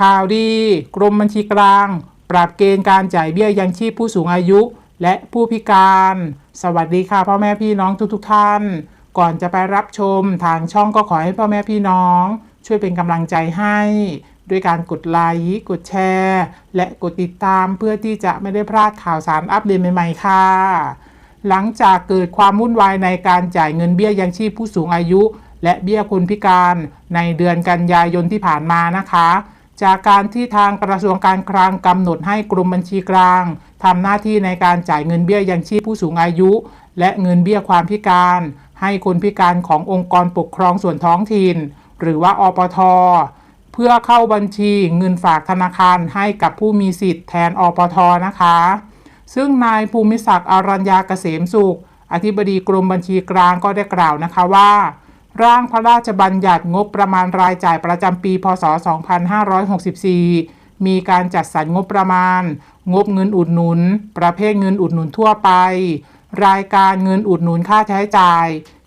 ข่าวดี กรมบัญชีกลาง ปรับเกณฑ์การจ่ายเบี้ยยังชีพผู้สูงอายุ และผู้พิการ สวัสดีค่ะพ่อแม่พี่น้องทุกๆทท่าน ก่อนจะไปรับชมทางช่องก็ขอให้พ่อแม่พี่น้อง ช่วยเป็นกำลังใจให้ ด้วยการกดไลค์กดแชร์ และกดติดตามเพื่อที่จะไม่ได้พลาดข่าวสารอัปเดตใหม่ๆค่ะ หลังจากเกิดความวุ่นวายในการจ่ายเงินเบี้ยยังชีพผู้สูงอายุ และเบี้ยคนพิการในเดือนกันยายนที่ผ่านมานะคะ จากการที่ทางกระทรวงการคลังกำหนดให้กรมบัญชีกลางทำหน้าที่ในการจ่ายเงินเบี้ยยังชีพผู้สูงอายุ และเงินเบี้ยความพิการ ให้คนพิการขององค์กรปกครองส่วนท้องถิ่น หรือว่าอปท เพื่อเข้าบัญชีเงินฝากธนาคารให้กับผู้มีสิทธิ์แทนอปทนะคะ ซึ่งนายภูมิศักดิ์อรัญญาเกษมสุข อธิบดีกรมบัญชีกลางก็ได้กล่าวนะคะว่า ร่างพระราชบัญญัติงบประมาณรายจ่ายประจำปี พศ 2564 มีการจัดสรรงบประมาณ งบเงินอุดหนุน ประเภทเงินอุดหนุนทั่วไป รายการเงินอุดหนุนค่าใช้จ่าย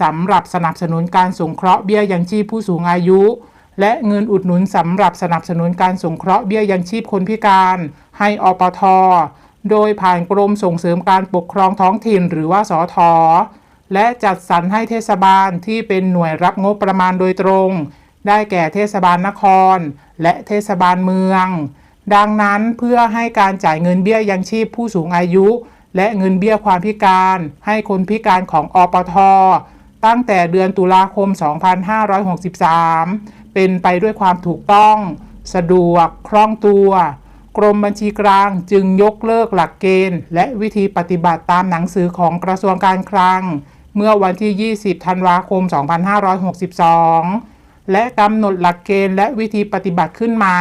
สำหรับสนับสนุนการสงเคราะห์เบี้ยยังชีพผู้สูงอายุ และเงินอุดหนุนสำหรับสนับสนุนการสงเคราะห์เบี้ยยังชีพคนพิการ ให้อปท โดยผ่านกรมส่งเสริมการปกครองท้องถิ่นหรือว่าสอทอ และจัดสรรให้เทศบาลที่เป็นหน่วยรับงบประมาณโดยตรง ได้แก่เทศบาลนคร และเทศบาลเมือง ดังนั้นเพื่อให้การจ่ายเงินเบี้ยยังชีพผู้สูงอายุ และเงินเบี้ยความพิการ ให้คนพิการของอปท ตั้งแต่เดือนตุลาคม 2563 เป็นไปด้วยความถูกต้อง สะดวกคล่องตัวกรมบัญชีกลางจึงยกเลิกหลักเกณฑ์ และวิธีปฏิบัติตามหนังสือของกระทรวงการคลัง เมื่อวันที่ 20 ธันวาคม 2562 และกำหนดหลักเกณฑ์และวิธีปฏิบัติขึ้นใหม่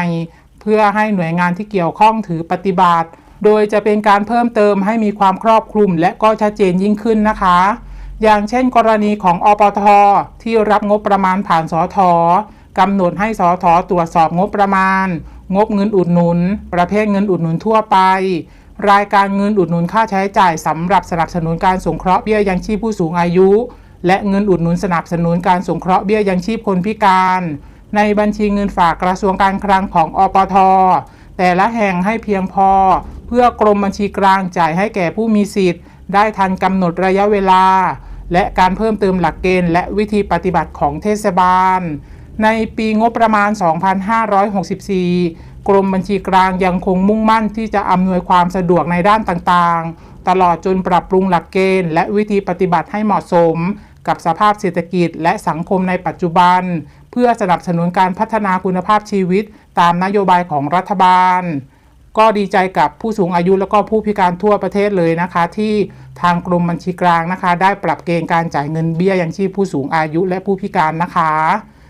เพื่อให้หน่วยงานที่เกี่ยวข้องถือปฏิบัติ โดยจะเป็นการเพิ่มเติมให้มีความครอบคลุมและก็ชัดเจนยิ่งขึ้นนะคะ อย่างเช่น กรณีของอปท ที่รับงบประมาณผ่านสอทอกำหนดให้สอทอตรวจสอบงบประมาณ งบเงินอุดหนุน ประเภทเงินอุดหนุนทั่วไป รายการเงินอุดหนุนค่าใช้จ่ายสำหรับสนับสนุนการสงเคราะห์เบี้ยยังชีพผู้สูงอายุ และเงินอุดหนุนสนับสนุนการสงเคราะห์เบี้ยยังชีพคนพิการ ในบัญชีเงินฝากกระทรวงการคลังของอปท แต่ละแห่งให้เพียงพอ เพื่อกรมบัญชีกลางจ่ายให้แก่ผู้มีสิทธิ์ ได้ทันกำหนดระยะเวลา และการเพิ่มเติมหลักเกณฑ์และวิธีปฏิบัติของเทศบาล ในปีงบประมาณ 2564 กรมบัญชีกลางยังคงมุ่งมั่นที่จะอำนวยความสะดวกในด้านต่างๆ ตลอดจนปรับปรุงหลักเกณฑ์ และวิธีปฏิบัติให้เหมาะสม กับสภาพเศรษฐกิจและสังคมในปัจจุบัน เพื่อสนับสนุนการพัฒนาคุณภาพชีวิต ตามนโยบายของรัฐบาล ก็ดีใจกับผู้สูงอายุแล้วก็ผู้พิการทั่วประเทศเลยนะคะ ที่ทางกรมบัญชีกลางนะคะ ได้ปรับเกณฑ์การจ่ายเงินเบี้ยยังชีพผู้สูงอายุและผู้พิการนะคะ